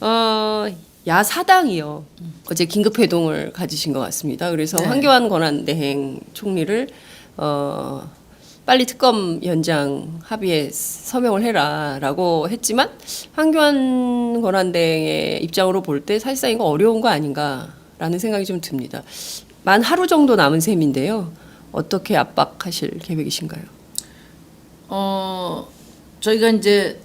어, 야사당이요. 어제 긴급 회동을 가지신 것 같습니다. 그래서 네. 황교안 권한대행 총리를 어, 빨리 특검 연장 합의에 서명을 해라라고 했지만 황교안 권한대행의 입장으로 볼 때 사실상 이거 어려운 거 아닌가라는 생각이 좀 듭니다. 만 하루 정도 남은 셈인데요. 어떻게 압박하실 계획이신가요? 어 저희가 이제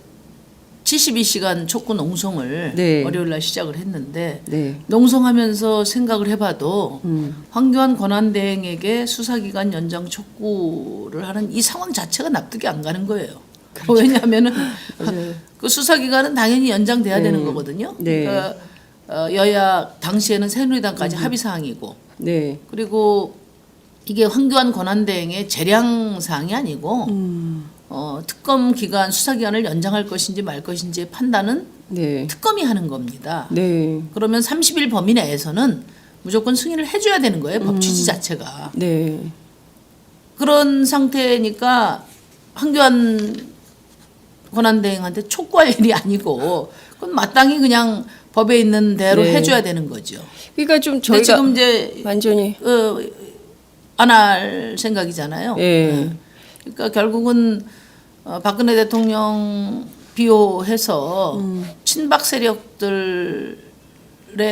72시간 촉구 농성을 네. 월요일 날 시작을 했는데 네. 농성하면서 생각을 해봐도 음. 황교안 권한대행에게 수사기간 연장 촉구를 하는 이 상황 자체가 납득이 안 가는 거예요. 왜냐하면은 그 수사기간은 당연히 연장돼야 네. 되는 거거든요. 네. 그러니까 어, 여야 당시에는 새누리당까지 합의 사항이고 네. 그리고 이게 황교안 권한대행의 재량 사항이 아니고 음. 어, 특검 기간 수사 기간을 연장할 것인지 말 것인지의 판단은 네. 특검이 하는 겁니다. 네. 그러면 30일 범위 내에서는 무조건 승인을 해줘야 되는 거예요. 법 취지 자체가. 네. 그런 상태니까 황교안 권한대행한테 촉구할 일이 아니고 그건 마땅히 그냥 법에 있는 대로 네. 해줘야 되는 거죠. 그러니까 좀 저희가 지금 이제 완전히 어, 안할 생각이잖아요. 예. 그러니까 결국은 어, 박근혜 대통령 비호해서 음. 친박 세력들의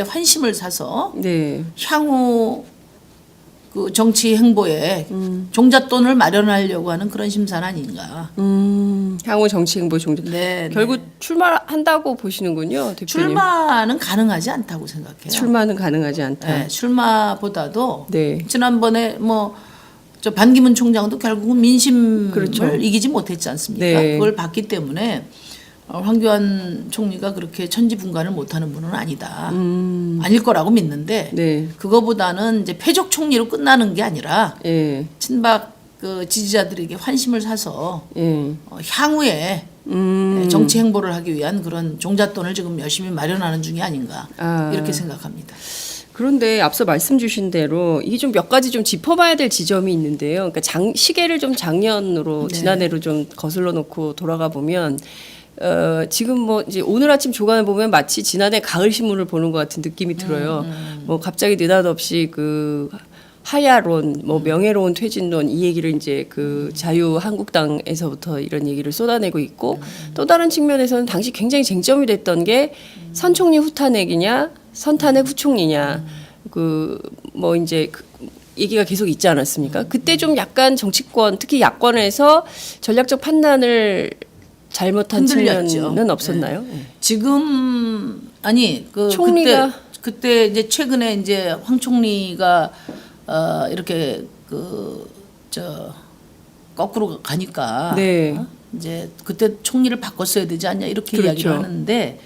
환심을 사서 네. 향후 그 정치 행보에 종잣돈을 마련하려고 하는 그런 심산 아닌가. 음, 향후 정치 행보 종전. 네. 결국 출마한다고 보시는군요, 대표님. 출마는 가능하지 않다고 생각해요. 출마는 가능하지 않다. 네, 출마보다도 네. 지난번에 뭐 저 반기문 총장도 결국은 민심을 그렇죠. 이기지 못했지 않습니까? 네. 그걸 봤기 때문에 어, 황교안 총리가 그렇게 천지분간을 못하는 분은 아니다. 아닐 거라고 믿는데 음. 네. 그거보다는 이제 패족 총리로 끝나는 게 아니라 예. 친박 그 지지자들에게 환심을 사서 예. 어, 향후에 음. 정치 행보를 하기 위한 그런 종잣돈을 지금 열심히 마련하는 중이 아닌가 아. 이렇게 생각합니다. 그런데 앞서 말씀 주신 대로 이게 좀 몇 가지 좀 짚어봐야 될 지점이 있는데요. 그러니까 장, 시계를 좀 작년으로 네. 지난해로 좀 거슬러 놓고 돌아가 보면 어, 지금 뭐 이제 오늘 아침 조간을 보면 마치 지난해 가을 신문을 보는 것 같은 느낌이 들어요. 뭐 갑자기 느닷없이 그 하야론, 뭐 명예로운 퇴진론 이 얘기를 이제 그 자유한국당에서부터 이런 얘기를 쏟아내고 있고 또 다른 측면에서는 당시 굉장히 쟁점이 됐던 게 선총리 후탄핵이냐 선탄핵 후총리냐 그 뭐 이제 그 얘기가 계속 있지 않았습니까? 그때 좀 약간 정치권 특히 야권에서 전략적 판단을 잘못한 흔들렸죠. 측면은 없었나요? 지금 아니 그 총리가- 그때 그때 이제 최근에 이제 황 총리가 어 이렇게 그 저 거꾸로 가니까 네. 어? 이제 그때 총리를 바꿨어야 되지 않냐 이렇게 그렇죠. 이야기를 하는데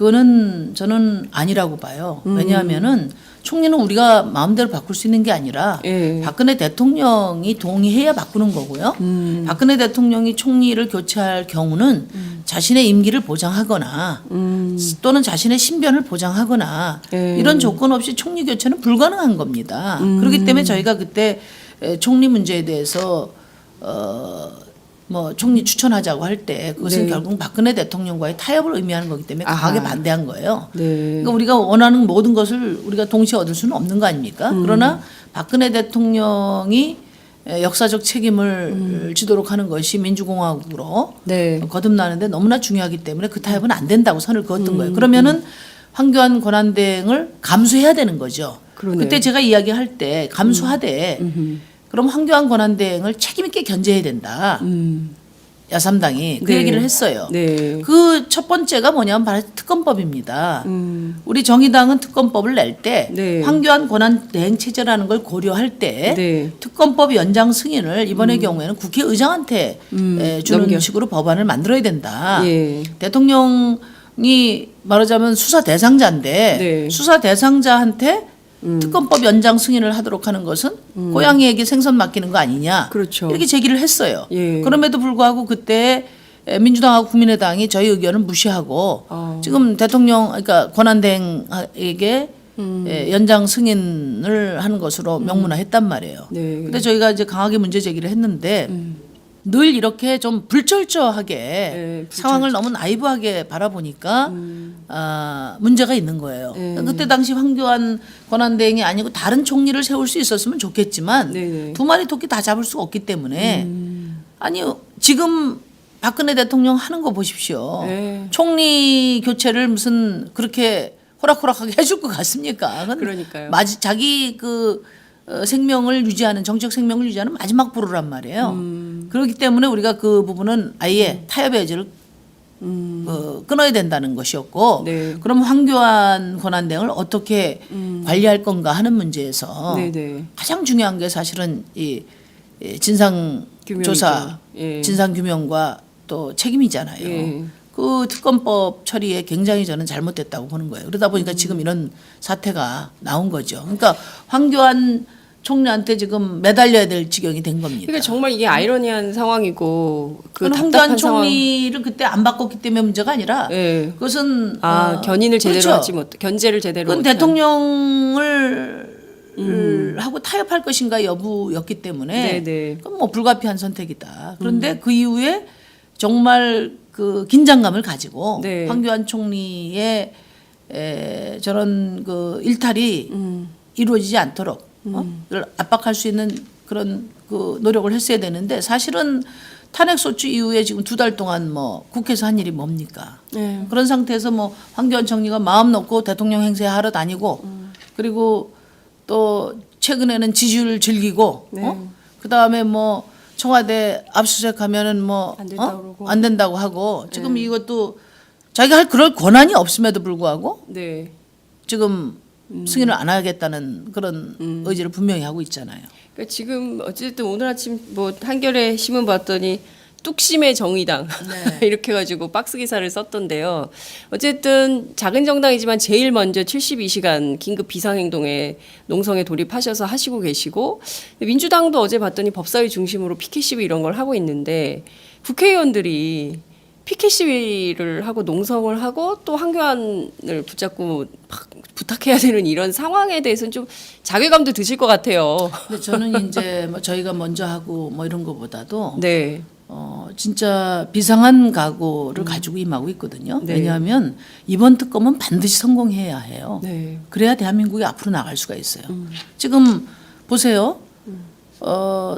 그거는 저는 아니라고 봐요. 음. 왜냐하면은 총리는 우리가 마음대로 바꿀 수 있는 게 아니라 예. 박근혜 대통령이 동의해야 바꾸는 거고요. 음. 박근혜 대통령이 총리를 교체할 경우는 자신의 임기를 보장하거나 음. 또는 자신의 신변을 보장하거나 예. 이런 조건 없이 총리 교체는 불가능한 겁니다. 음. 그렇기 때문에 저희가 그때 에, 총리 문제에 대해서 어 뭐 총리 추천하자고 할 때 그것은 네. 결국 박근혜 대통령과의 타협을 의미하는 거기 때문에 강하게. 반대한 거예요. 네. 그러니까 우리가 원하는 모든 것을 우리가 동시에 얻을 수는 없는 거 아닙니까? 음. 그러나 박근혜 대통령이 에, 역사적 책임을 음. 지도록 하는 것이 민주공화국으로 네. 거듭나는데 너무나 중요하기 때문에 그 타협은 안 된다고 선을 그었던 음. 거예요. 그러면은 황교안 권한대행을 감수해야 되는 거죠. 그러네요. 그때 제가 이야기할 때 감수하되 음. 그럼 황교안 권한대행을 책임 있게 견제해야 된다. 음. 야삼당이 그 네. 얘기를 했어요. 네. 그 첫 번째가 뭐냐면 바로 특검법입니다. 음. 우리 정의당은 특검법을 낼때 네. 황교안 권한 대행 체제라는 걸 고려할 때 네. 특검법 연장 승인을 이번의 경우에는 국회의장한테 에, 주는 넘겨. 식으로 법안을 만들어야 된다. 예. 대통령이 말하자면 수사 대상자인데 네. 수사 대상자한테 특검법 연장 승인을 하도록 하는 것은 고양이에게 생선 맡기는 거 아니냐. 그렇죠. 이렇게 제기를 했어요. 예. 그럼에도 불구하고 그때 에, 민주당하고 국민의당이 저희 의견을 무시하고 어. 지금 대통령 그러니까 권한대행에게 에, 연장 승인을 하는 것으로 명문화했단 말이에요. 네. 근데 저희가 이제 강하게 문제 제기를 했는데 늘 이렇게 좀 불철저하게 네, 불철저- 상황을 너무 나이브하게 바라보니까 아, 문제가 있는 거예요. 그때 당시 황교안 권한대행이 아니고 다른 총리를 세울 수 있었으면 좋겠지만 네네. 두 마리 토끼 다 잡을 수가 없기 때문에 아니 지금 박근혜 대통령 하는 거 보십시오. 네. 총리 교체를 무슨 그렇게 호락호락하게 해줄 것 같습니까? 그러니까요. 마지, 자기 그 어, 생명을 유지하는 정책 생명을 유지하는 마지막 보루란 말이에요. 음. 그렇기 때문에 우리가 그 부분은 아예 타협의 여지를 어, 끊어야 된다는 것이었고, 음. 네. 그럼 황교안 권한대행을 어떻게 관리할 건가 하는 문제에서 음. 네네. 가장 중요한 게 사실은 이, 이 진상 규명이죠. 조사, 예. 진상 규명과 또 책임이잖아요. 예. 그 특검법 처리에 굉장히 저는 잘못됐다고 보는 거예요. 그러다 음. 보니까 지금 이런 사태가 나온 거죠. 그러니까 황교안 총리한테 지금 매달려야 될 지경이 된 겁니다. 그러니까 정말 이게 아이러니한 상황이고 그 답답한 황교안 상황. 총리를 그때 안 바꿨기 때문에 문제가 아니라 예. 그것은 아 어, 견인을 제대로 그렇죠. 하지 못, 견제를 제대로 그건 못한. 대통령을 음. 하고 타협할 것인가 여부였기 때문에 네네. 그건 뭐 불가피한 선택이다. 그런데 그 이후에 정말 그 긴장감을 가지고 네. 황교안 총리의 에, 저런 그 일탈이 음. 이루어지지 않도록 어? 이걸 압박할 수 있는 그런 그 노력을 했어야 되는데 사실은 탄핵 소추 이후에 지금 두 달 동안 뭐 국회에서 한 일이 뭡니까? 네. 그런 상태에서 뭐 황교안 총리가 마음 놓고 대통령 행세 하러 다니고 그리고 또 최근에는 지지율을 즐기고 네. 어? 그다음에 뭐 청와대 압수수색 하면은 뭐안 된다고 어? 안 된다고 하고 지금 이것도 자기가 할 그럴 권한이 없음에도 불구하고 네. 지금 음. 승인을 안 하겠다는 그런 의지를 분명히 하고 있잖아요. 그러니까 지금 어쨌든 오늘 아침 뭐 한겨레 신문 봤더니 뚝심의 정의당 네. 이렇게 해가지고 박스 기사를 썼던데요. 어쨌든 작은 정당이지만 제일 먼저 72시간 긴급 비상행동에 농성에 돌입하셔서 하시고 계시고 민주당도 어제 봤더니 법사위 중심으로 피켓 시위 이런 걸 하고 있는데 국회의원들이 피켓 시위를 하고 농성을 하고 또 한교안을 붙잡고 막 부탁해야 되는 이런 상황에 대해서는 좀 자괴감도 드실 것 같아요. 근데 저는 이제 뭐 저희가 먼저 하고 뭐 이런 거보다도 네. 어, 진짜 비상한 각오를 가지고 임하고 있거든요. 음. 네. 왜냐하면 이번 특검은 반드시 성공해야 해요. 네. 그래야 대한민국이 앞으로 나갈 수가 있어요. 음. 지금 보세요. 어,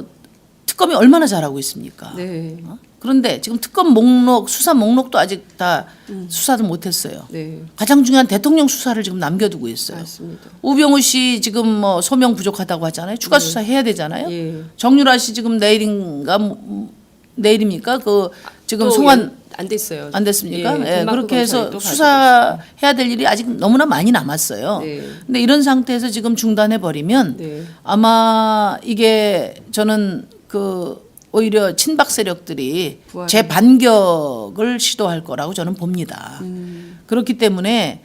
특검이 얼마나 잘하고 있습니까? 네. 어? 그런데 지금 특검 목록, 수사 목록도 아직 다 음. 수사도 못했어요. 네. 가장 중요한 대통령 수사를 지금 남겨두고 있어요. 맞습니다. 우병우 씨 지금 뭐 소명 부족하다고 하잖아요. 추가 수사 해야 되잖아요. 예. 정유라 씨 지금 내일인가 뭐, 내일입니까? 그 지금 또 송환 연- 안 됐어요. 안 됐습니까? 예, 예, 그렇게 해서 수사해야 될 일이 아직 너무나 많이 남았어요. 네. 근데 이런 상태에서 지금 중단해 버리면 네. 아마 이게 저는 그 오히려 친박 세력들이 부활을. 재반격을 시도할 거라고 저는 봅니다. 음. 그렇기 때문에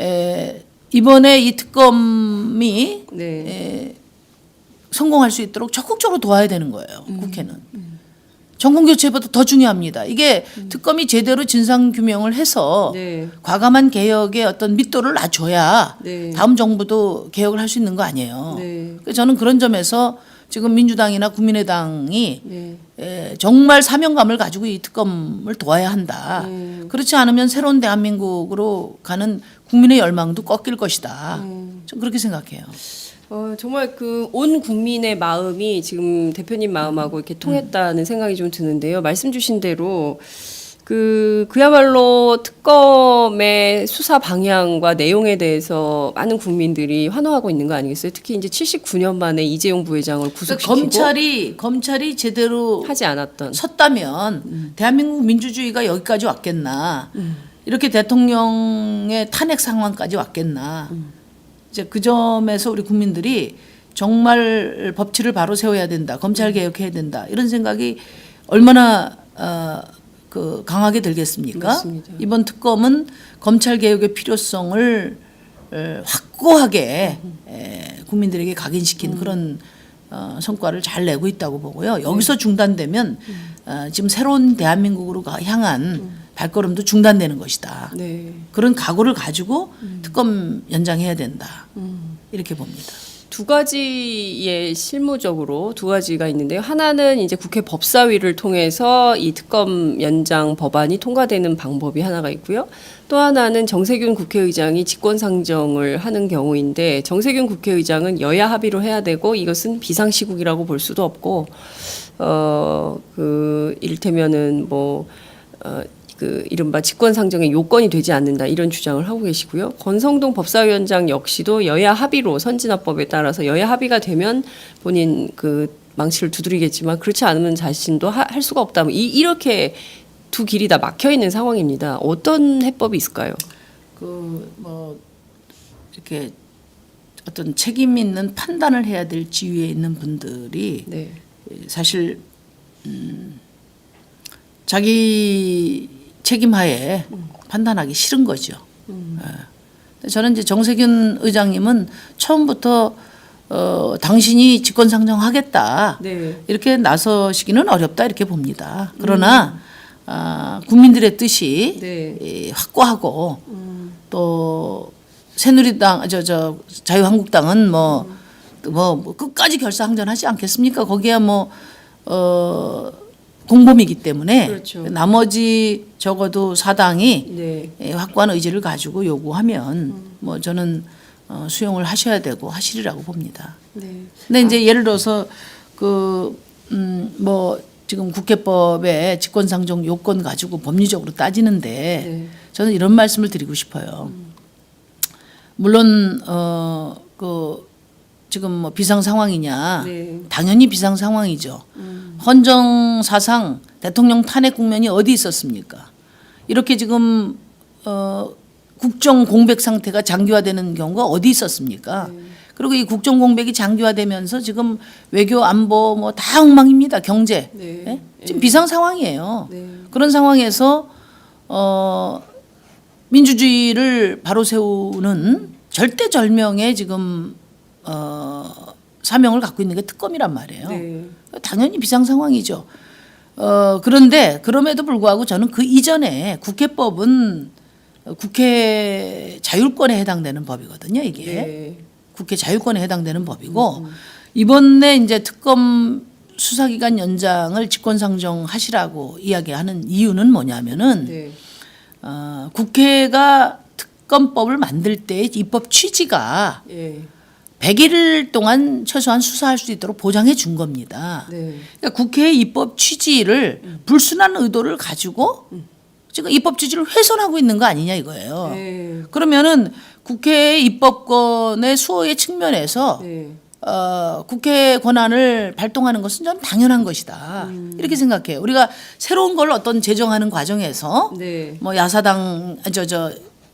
에, 이번에 이 특검이 네. 에, 성공할 수 있도록 적극적으로 도와야 되는 거예요. 음. 국회는. 정권 교체보다 더 중요합니다. 이게 특검이 제대로 진상 규명을 해서 네. 과감한 개혁의 어떤 밑도를 낮춰야 네. 다음 정부도 개혁을 할 수 있는 거 아니에요. 네. 저는 그런 점에서 지금 민주당이나 국민의당이 네. 에, 정말 사명감을 가지고 이 특검을 도와야 한다. 네. 그렇지 않으면 새로운 대한민국으로 가는 국민의 열망도 꺾일 것이다. 음. 좀 그렇게 생각해요. 어, 정말 그 온 국민의 마음이 지금 대표님 마음하고 이렇게 통했다는 생각이 좀 드는데요. 말씀 주신 대로 그 그야말로 특검의 수사 방향과 내용에 대해서 많은 국민들이 환호하고 있는 거 아니겠어요? 특히 이제 79년 만에 이재용 부회장을 그러니까 구속시키고 검찰이 검찰이 제대로 하지 않았던. 섰다면 대한민국 민주주의가 여기까지 왔겠나? 이렇게 대통령의 탄핵 상황까지 왔겠나? 이제 그 점에서 우리 국민들이 정말 법치를 바로 세워야 된다 검찰 개혁해야 된다 이런 생각이 얼마나 어, 그 강하게 들겠습니까? 맞습니다. 이번 특검은 검찰 개혁의 필요성을 어, 확고하게 에, 국민들에게 각인시킨 그런 어, 성과를 잘 내고 있다고 보고요. 여기서 중단되면 어, 지금 새로운 대한민국으로 가- 향한 발걸음도 중단되는 것이다. 네. 그런 각오를 가지고 특검 연장해야 된다. 이렇게 봅니다. 두 가지의 실무적으로 두 가지가 있는데요. 하나는 이제 국회 법사위를 통해서 이 특검 연장 법안이 통과되는 방법이 하나가 있고요. 또 하나는 정세균 국회의장이 직권상정을 하는 경우인데 정세균 국회의장은 여야 합의로 해야 되고 이것은 비상시국이라고 볼 수도 없고 어그 이를테면은 뭐 어, 그 이른바 직권상정의 요건이 되지 않는다 이런 주장을 하고 계시고요. 권성동 법사위원장 역시도 여야 합의로 선진화법에 따라서 여야 합의가 되면 본인 그 망치를 두드리겠지만 그렇지 않으면 자신도 하, 할 수가 없다. 이, 이렇게 두 길이 다 막혀 있는 상황입니다. 어떤 해법이 있을까요? 그 뭐 이렇게 어떤 책임 있는 판단을 해야 될 지위에 있는 분들이 네. 사실 음, 자기 책임하에 판단하기 싫은 거죠. 예. 저는 이제 정세균 의장님은 처음부터 어, 당신이 직권 상정하겠다 네. 이렇게 나서시기는 어렵다 이렇게 봅니다. 그러나 아, 국민들의 뜻이 네. 이, 확고하고 또 새누리당 저 저 자유한국당은 뭐, 뭐, 뭐 끝까지 결사항전하지 않겠습니까? 거기야 뭐 어, 공범이기 때문에 그렇죠. 나머지 적어도 사당이 네. 예, 확고한 의지를 가지고 요구하면 뭐 저는 어, 수용을 하셔야 되고 하시리라고 봅니다. 네. 근데 이제 예를 들어서 그, 음, 뭐 지금 국회법의 직권상정 요건 가지고 법리적으로 따지는데 네. 저는 이런 말씀을 드리고 싶어요. 물론, 어, 그 지금 뭐 비상 상황이냐. 네. 당연히 비상 상황이죠. 헌정 사상 대통령 탄핵 국면이 어디 있었습니까? 이렇게 지금 어 국정 공백 상태가 장기화되는 경우가 어디 있었습니까? 그리고 이 국정 공백이 장기화되면서 지금 외교 안보 뭐 다 엉망입니다. 경제. 네. 예? 지금 비상 상황이에요. 네. 그런 상황에서 어 민주주의를 바로 세우는 절대절명의 지금 어 사명을 갖고 있는 게 특검이란 말이에요. 네. 당연히 비상 상황이죠. 어, 그런데 그럼에도 불구하고 저는 그 이전에 국회법은 국회 자율권에 해당되는 법이거든요, 이게. 네. 국회 자율권에 해당되는 법이고 이번에 이제 특검 수사기간 연장을 직권상정하시라고 이야기하는 이유는 뭐냐면은 네. 어, 국회가 특검법을 만들 때 입법 취지가 예. 100일 동안 최소한 수사할 수 있도록 보장해 준 겁니다. 네. 그러니까 국회의 입법 취지를 불순한 의도를 가지고 지금 입법 취지를 훼손하고 있는 거 아니냐 이거예요. 네. 그러면은 국회의 입법권의 수호의 측면에서 네. 어, 국회 권한을 발동하는 것은 좀 당연한 것이다. 이렇게 생각해요. 우리가 새로운 걸 어떤 제정하는 과정에서 네. 뭐 야사당 저저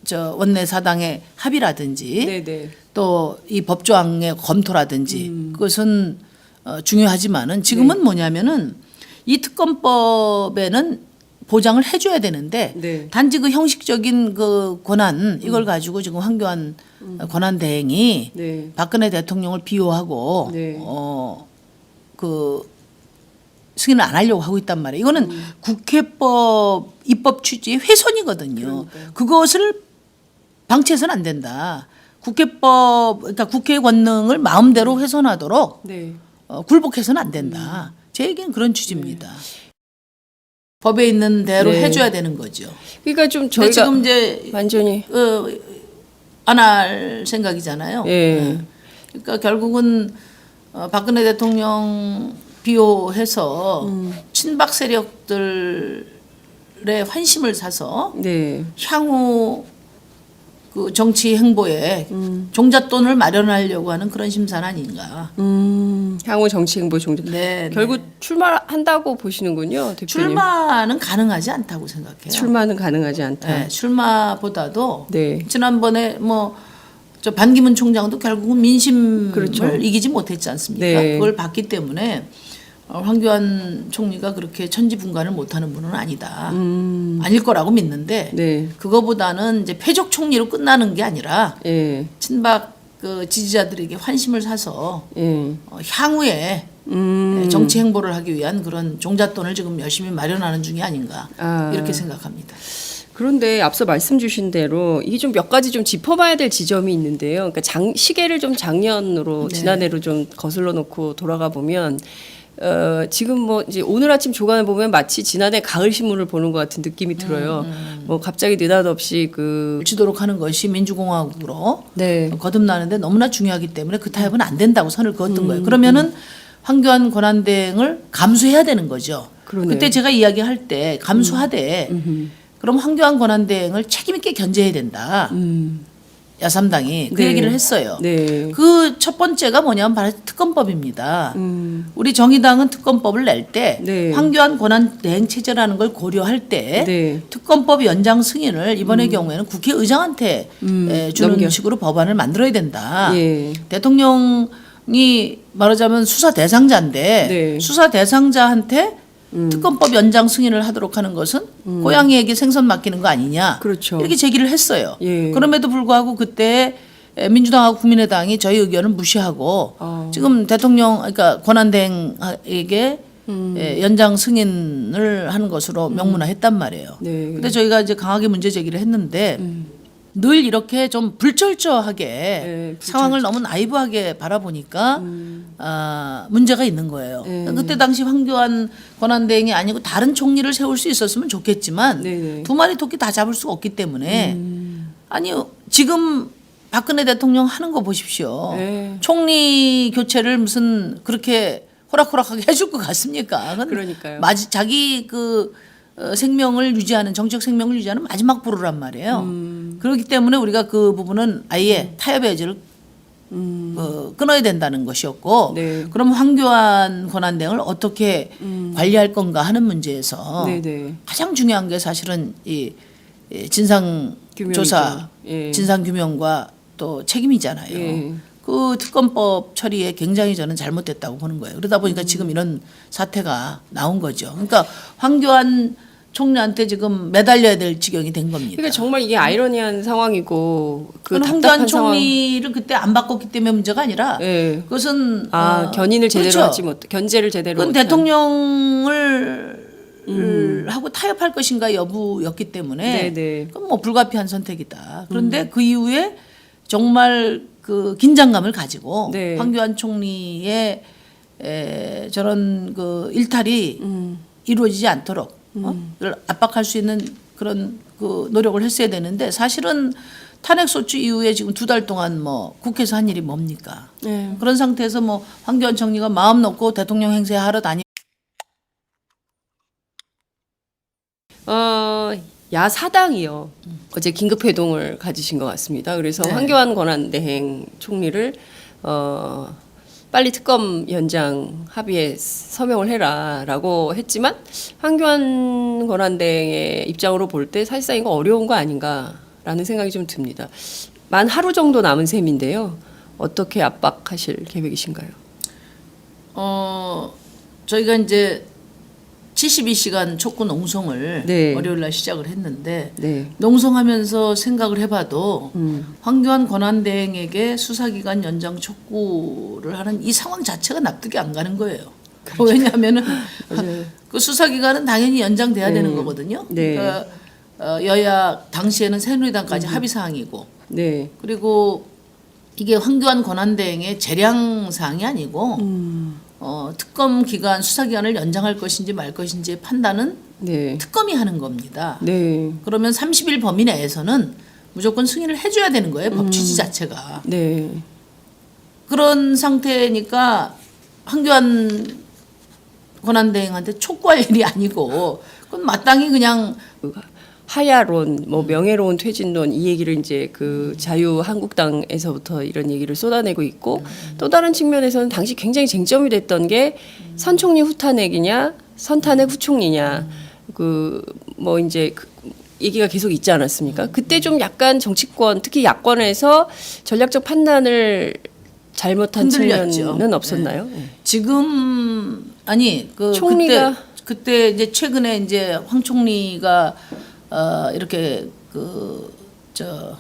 저 원내 사당의 합의라든지 네. 네. 또이 법조항의 검토라든지 그것은 어, 중요하지만은 지금은 뭐냐면은 이 특검법에는 보장을 해줘야 되는데 네. 단지 그 형식적인 그 권한 이걸 가지고 지금 황교안 권한 대행이 네. 박근혜 대통령을 비호하고 네. 어그 승인을 안 하려고 하고 있단 말이에요. 이거는 음. 국회법 입법 취지의 훼손이거든요. 그것을 방치해서는 안 된다. 국회법 그러니까 국회 권능을 마음대로 훼손하도록 네. 어, 굴복해서는 안 된다. 제 얘기는 그런 취지입니다. 법에 있는 대로 네. 해줘야 되는 거죠. 그러니까 좀 근데 저희가 지금 이제 완전히 어, 안할 생각이잖아요. 예. 그러니까 결국은 어, 박근혜 대통령 비호해서 음. 친박 세력들의 환심을 사서 네. 향후 그 정치 행보에 음. 종잣돈을 마련하려고 하는 그런 심산 아닌가. 음, 향후 정치 행보 종전. 네. 결국 출마한다고 보시는군요, 대표님. 출마는 가능하지 않다고 생각해요. 출마는 가능하지 않다. 네, 출마보다도 네. 지난번에 뭐 저 반기문 총장도 결국은 민심을 그렇죠. 이기지 못했지 않습니까? 네. 그걸 봤기 때문에 어, 황교안 총리가 그렇게 천지분간을 못하는 분은 아니다. 아닐 거라고 믿는데 음. 네. 그거보다는 이제 패족 총리로 끝나는 게 아니라 예. 친박 그 지지자들에게 환심을 사서 예. 어, 향후에 음. 정치 행보를 하기 위한 그런 종잣돈을 지금 열심히 마련하는 중이 아닌가 아. 이렇게 생각합니다. 그런데 앞서 말씀 주신 대로 이게 좀 몇 가지 좀 짚어봐야 될 지점이 있는데요. 그러니까 장, 시계를 좀 작년으로 네. 지난해로 좀 거슬러 놓고 돌아가 보면 어, 지금 뭐 이제 오늘 아침 조간을 보면 마치 지난해 가을 신문을 보는 것 같은 느낌이 들어요. 뭐 갑자기 느닷없이 그 지도록 하는 것이 민주공화국으로 네. 거듭나는데 너무나 중요하기 때문에 그 타협은 안 된다고 선을 그었던 거예요. 그러면은 황교안 권한대행을 감수해야 되는 거죠. 그러네요. 그때 제가 이야기할 때 감수하되 그럼 황교안 권한대행을 책임 있게 견제해야 된다. 음, 야삼당이 그 네. 얘기를 했어요. 네. 그 첫 번째가 뭐냐면 바로 특검법입니다. 음, 우리 정의당은 특검법을 낼때 네. 황교안 권한 대행 체제라는 걸 고려할 때 네. 특검법 연장 승인을 이번의 경우에는 국회의장한테 음, 에, 주는 넘겨. 식으로 법안을 만들어야 된다. 예. 대통령이 말하자면 수사 대상자인데 네. 수사 대상자한테 특검법 연장 승인을 하도록 하는 것은 고양이에게 생선 맡기는 거 아니냐. 그렇죠. 이렇게 제기를 했어요. 예. 그럼에도 불구하고 그때 에, 민주당하고 국민의당이 저희 의견을 무시하고 어. 지금 대통령 그러니까 권한대행에게 에, 연장 승인을 하는 것으로 명문화했단 말이에요. 네. 근데 저희가 이제 강하게 문제 제기를 했는데 늘 이렇게 좀 불철저하게 네, 불철저- 상황을 너무 나이브하게 바라보니까 아, 문제가 있는 거예요. 그때 당시 황교안 권한대행이 아니고 다른 총리를 세울 수 있었으면 좋겠지만 네, 네. 두 마리 토끼 다 잡을 수가 없기 때문에 아니 지금 박근혜 대통령 하는 거 보십시오. 네. 총리 교체를 무슨 그렇게 호락호락하게 해줄 것 같습니까? 그러니까요. 마지, 자기 그 어, 생명을 유지하는 정책 생명을 유지하는 마지막 보루란 말이에요. 음. 그렇기 때문에 우리가 그 부분은 아예 타협의 여지를 어, 끊어야 된다는 것이었고 음. 네. 그럼 황교안 권한대행을 어떻게 관리할 건가 하는 문제에서 음. 네네. 가장 중요한 게 사실은 이, 이 진상 규명이죠. 조사, 예. 진상 규명과 또 책임이잖아요. 예. 그 특검법 처리에 굉장히 저는 잘못됐다고 보는 거예요. 그러다 음. 보니까 지금 이런 사태가 나온 거죠. 그러니까 황교안 총리한테 지금 매달려야 될 지경이 된 겁니다. 그러니까 정말 이게 아이러니한 상황이고 그 답답한. 총리를 그때 안 바꿨기 때문에 문제가 아니라 예. 그것은 아 어, 견인을 제대로 그렇죠. 하지 못, 견제를 제대로 그건 못한. 대통령을 음. 하고 타협할 것인가 여부였기 때문에 네네. 그건 뭐 불가피한 선택이다. 그런데 그 이후에 정말 그 긴장감을 가지고 네. 황교안 총리의 에, 저런 그 일탈이 음. 이루어지지 않도록 어? 이걸 압박할 수 있는 그런 그 노력을 했어야 되는데 사실은 탄핵 소추 이후에 지금 두 달 동안 뭐 국회에서 한 일이 뭡니까? 네. 그런 상태에서 뭐 황교안 총리가 마음 놓고 대통령 행세 하러 다니. 어, 야 사당이요. 어제 긴급 회동을 가지신 것 같습니다. 그래서 네. 황교안 권한대행 총리를 어, 빨리 특검 연장 합의에 서명을 해라라고 했지만 황교안 권한대행의 입장으로 볼 때 사실상 이거 어려운 거 아닌가라는 생각이 좀 듭니다. 만 하루 정도 남은 셈인데요. 어떻게 압박하실 계획이신가요? 어 저희가 이제 72시간 촉구 농성을 네. 월요일 날 시작을 했는데 네. 농성하면서 생각을 해봐도 음. 황교안 권한대행에게 수사기간 연장 촉구를 하는 이 상황 자체가 납득이 안 가는 거예요. 그렇죠. 왜냐하면은 그 수사기간은 당연히 연장돼야 되는 거거든요. 네. 그러니까 어, 여야 당시에는 새누리당까지 합의 사항이고 네. 그리고 이게 황교안 권한대행의 재량 사항이 아니고 음. 어, 특검 기간 수사 기간을 연장할 것인지 말 것인지의 판단은 네. 특검이 하는 겁니다. 네. 그러면 30일 범위 내에서는 무조건 승인을 해줘야 되는 거예요. 법 취지 자체가. 네. 그런 상태니까 황교안 권한대행한테 촉구할 일이 아니고 그건 마땅히 그냥 그 하야론, 뭐 명예로운 퇴진론 이 얘기를 이제 그 자유 한국당에서부터 이런 얘기를 쏟아내고 있고 또 다른 측면에서는 당시 굉장히 쟁점이 됐던 게 선총리 후탄핵이냐 선탄핵 후총리냐 그 뭐 이제 그 얘기가 계속 있지 않았습니까? 그때 좀 약간 정치권 특히 야권에서 전략적 판단을 잘못한 흔들렸죠. 측면은 없었나요? 네. 지금 아니 그 총리가- 그때 그때 이제 최근에 이제 황 총리가 어 이렇게 그 저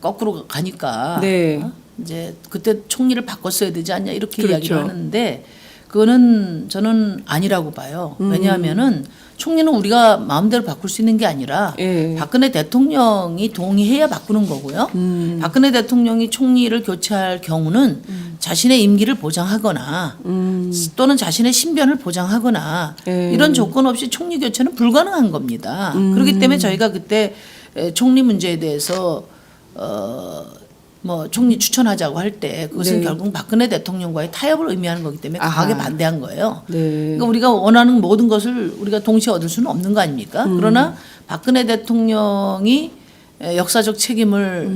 거꾸로 가니까 네. 어? 이제 그때 총리를 바꿨어야 되지 않냐 이렇게 그렇죠. 이야기를 하는데 그거는 저는 아니라고 봐요. 음. 왜냐하면은 총리는 우리가 마음대로 바꿀 수 있는 게 아니라 예. 박근혜 대통령이 동의해야 바꾸는 거고요. 음. 박근혜 대통령이 총리를 교체할 경우는 자신의 임기를 보장하거나 음. 또는 자신의 신변을 보장하거나 예. 이런 조건 없이 총리 교체는 불가능한 겁니다. 그렇기 때문에 저희가 그때 에, 총리 문제에 대해서 어, 뭐 총리 추천하자고 할 때 그것은 네. 결국 박근혜 대통령과의 타협을 의미하는 거기 때문에 강하게 아하. 반대한 거예요. 네. 그러니까 우리가 원하는 모든 것을 우리가 동시에 얻을 수는 없는 거 아닙니까? 그러나 박근혜 대통령이 에, 역사적 책임을